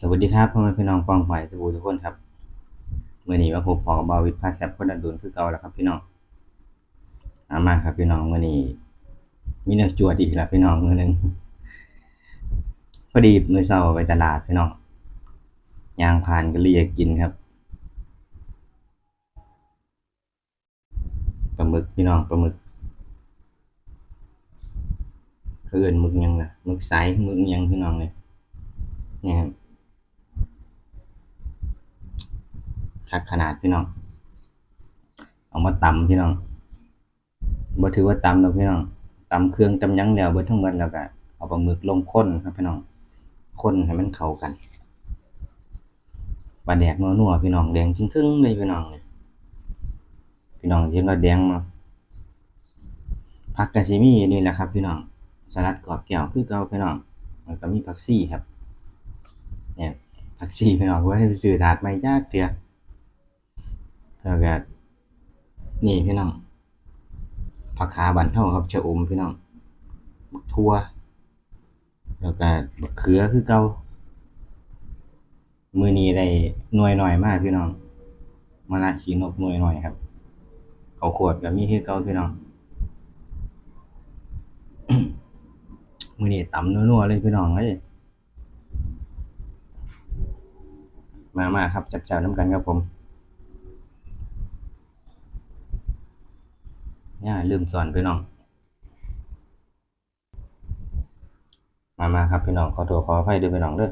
สวัสดีครับพ่อแม่พี่น้องปองฝ่ายสบู่ทุกคนครับเมื่อนี้มาพบพอกับบาวิทพาแซบคนดันดุนคือเก่าแล้วครับพี่น้องอามาครับพี่น้องเมื่อนี้มีเนื้อจวดอีกแล้วพี่น้องมือหนึงพอดีมือเช้าไปตลาดพี่น้องยางผ่านก็เลยอยากกินครับปลาหมึกพี่น้องปลาหมึกเขาเอิ้นหมึกยังล่ะหมึกใสหมึกยังพี่น้องเนี่ยเนี่ยครับ คักขนาดพี่น้อง เอามาตำพี่น้องบ่ถือว่าตำดอกพี่น้องตำเครื่องตำยังแล้วเบิดทั้งหมดแล้วก็เอาปลาหมึกลงข้นครับพี่น้องข้นให้มันเข้ากันปลาแดกนัวๆพี่น้องแดงครึ่งๆเลยพี่น้องนี่พี่น้องเห็นว่าแดงมาผักกะสิมีนี่แหละครับพี่น้องสลัดกรอบแก้วคือเก่าพี่น้องแล้วก็มีผักชีครับเนี่ยผักชีพี่น้องว่าไปซื้อถาดใหม่ยากเถื่อ แล้วก็นี่พี่น้องผักขาบันเท่าครับชะอมพี่น้องบักทั่ว แล้วก็บักเขือคือเกามือนี้ได้หน่วยหน่อยมากพี่น้องมาละขีนกหน่วยหน่อยครับเขาขวดกับมีคือเกาพี่น้องมือนี้ตำนัวๆเลยพี่น้องเอ้ยมามาครับจับๆน้ำกันครับผม ย่าลืมสอนพี่น้อง มามาครับพี่น้องขอโทษขออภัยด้วยพี่น้องเด้อ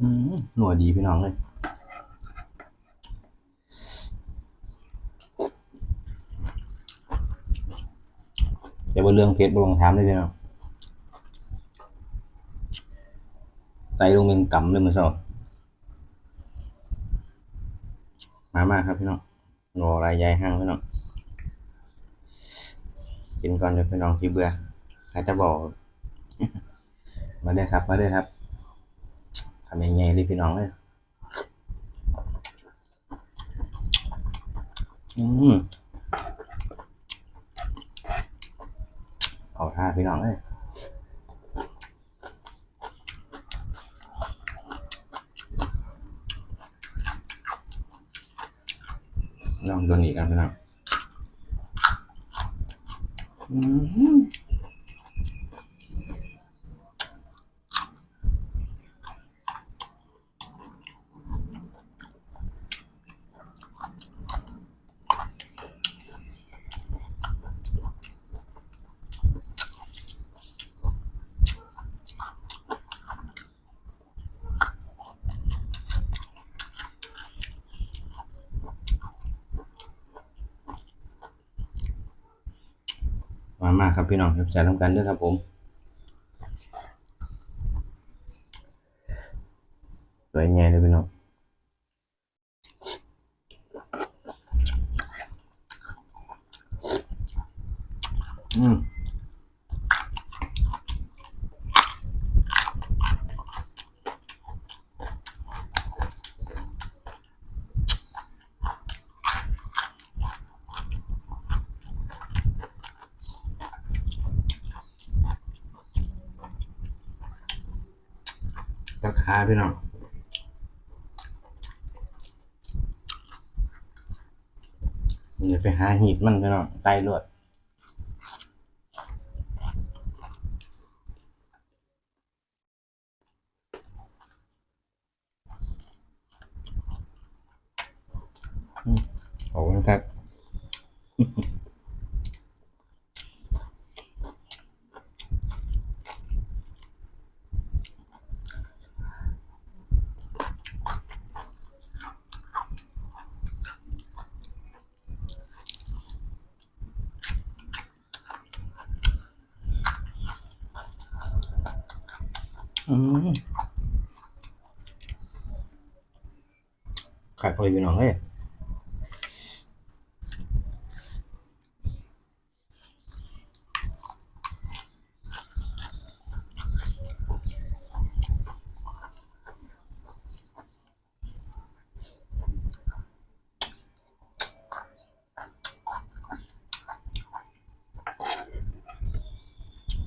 อืมหนัวดีพี่น้องเลยแต่ว่าเรื่องเพชรบลงถามเลยพี่น้อง ใส่ลงเป็นกำเลยมือสองมามาครับพี่น้องงอลายใหญ่ห้างพี่น้องกินก่อนเดี๋ยวพี่น้องที่เบื่อใครจะบอก มาเด้อครับ มาเด้อครับทำยังไงเลยพี่น้องเลยอืมเอท่าพี่น้องเลย ลองตัวนี้กัน พี่น้อง มามาครับพี่น้องครับจะทำกันด้วยครับผมสวยงามเลยพี่น้องอืมราพี่น้องเดี๋ยวไปหาหีบมันพี่น้องไตรวด ขัดพออยู่น้องเอ้ย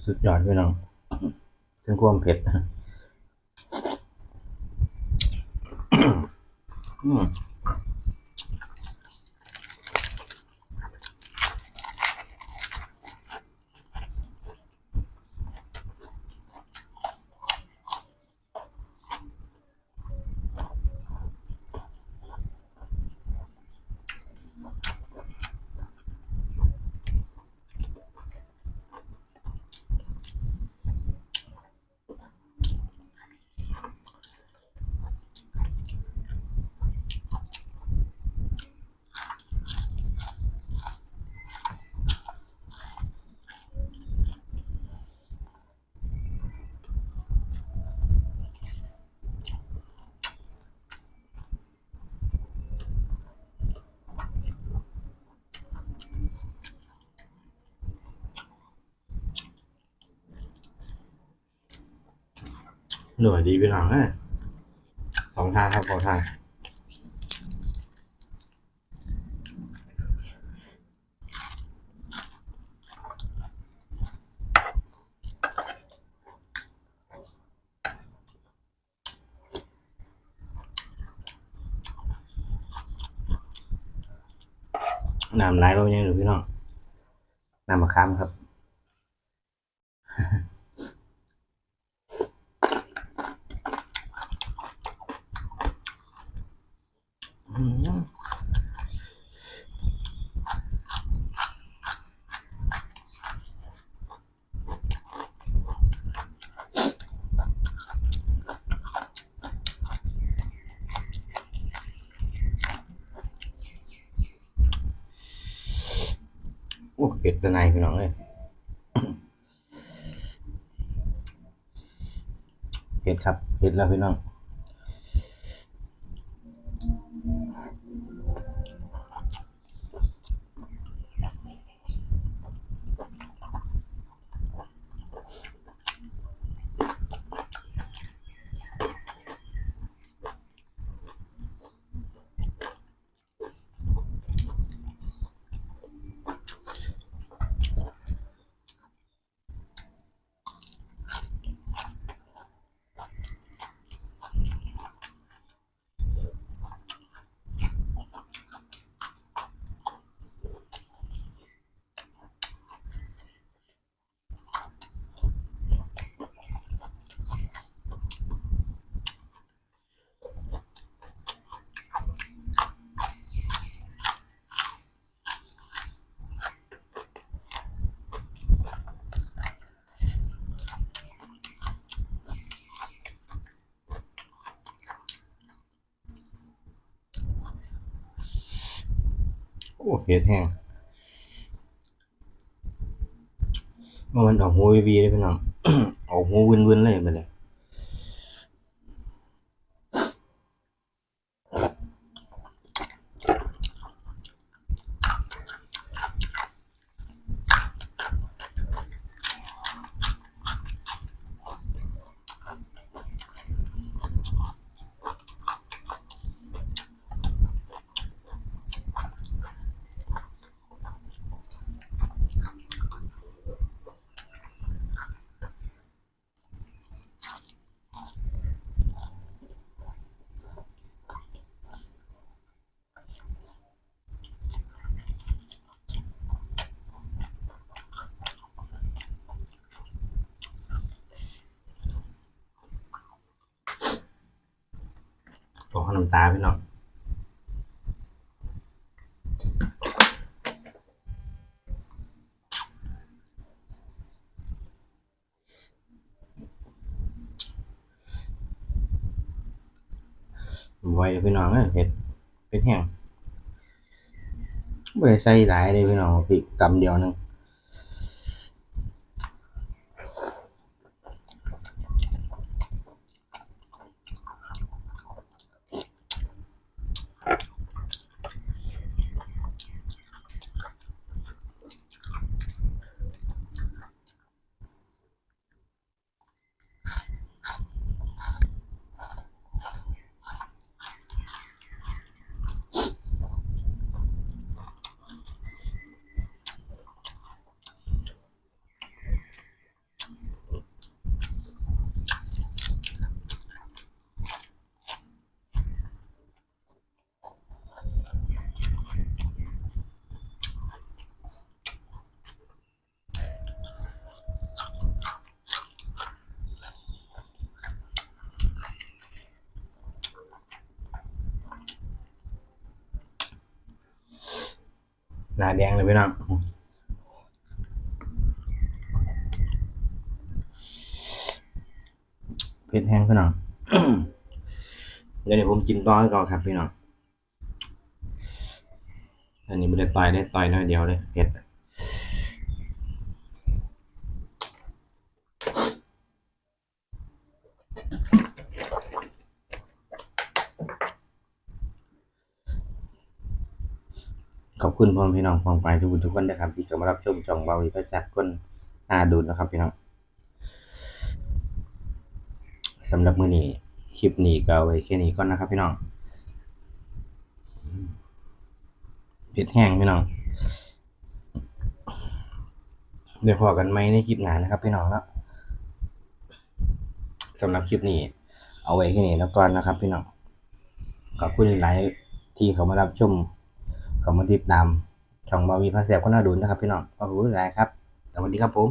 สุดยอดพี่น้องถึงความเผ็ด อื หน่วยดีพี่น้องเอ้ยสองทางครับสองทางน้ำไหลบ่ยังหรือพี่น้องน้ำมะขามครับ อ้เผ็ดตัวไหนพี่น้องเอ้ยเผ็ดครับเผ็ดแล้วพี่น้อง เห็ดแห้งว่ามันออกหูวีวีเลยพี่น้อง ออกหูวินวินเลยไปเลย น้ำตาพี่น้องไว้เลยพี่น้องเอ้ยเผ็ดเผ็ดแห้งไม่ได้ใส่หลายเลยพี่น้องพริกกำเดียวหนึง หน้าแดงเลยพี่น้องเผ็ดแห้งพี่น้องเดี๋ยวเดี๋ยวผมกินต่อให้ก่อนครับพี่น้องอันนี้ไม่ได้ต่อยได้ต่อยน้อยเดียวเลยเผ็ด ขอบคุณพ่อพี่น้องฟังไปทุกคนทุกคนนะครับที่เข้ามารับชมช่องเบาวิพัฒน์ก้นหาดูนะครับพี่น้องสำหรับมื้อนี้คลิปนี้ก็เอาไว้แค่นี้ก่อนนะครับพี่น้องเผ็ดแห้งพี่น้อง เดี๋ยวพอกันไหมในคลิปงานนะครับพี่น้องเนาะสำหรับคลิปนี้ เอาไว้แค่นี้แล้วก่อนนะครับพี่น้องขอบคุณหลายที่เขามารับชม เขามาติดตามช่องมาวีพาเสบคนน่าดูนะครับพี่น้องขอบคุณหลายครับ สวัสดีครับผม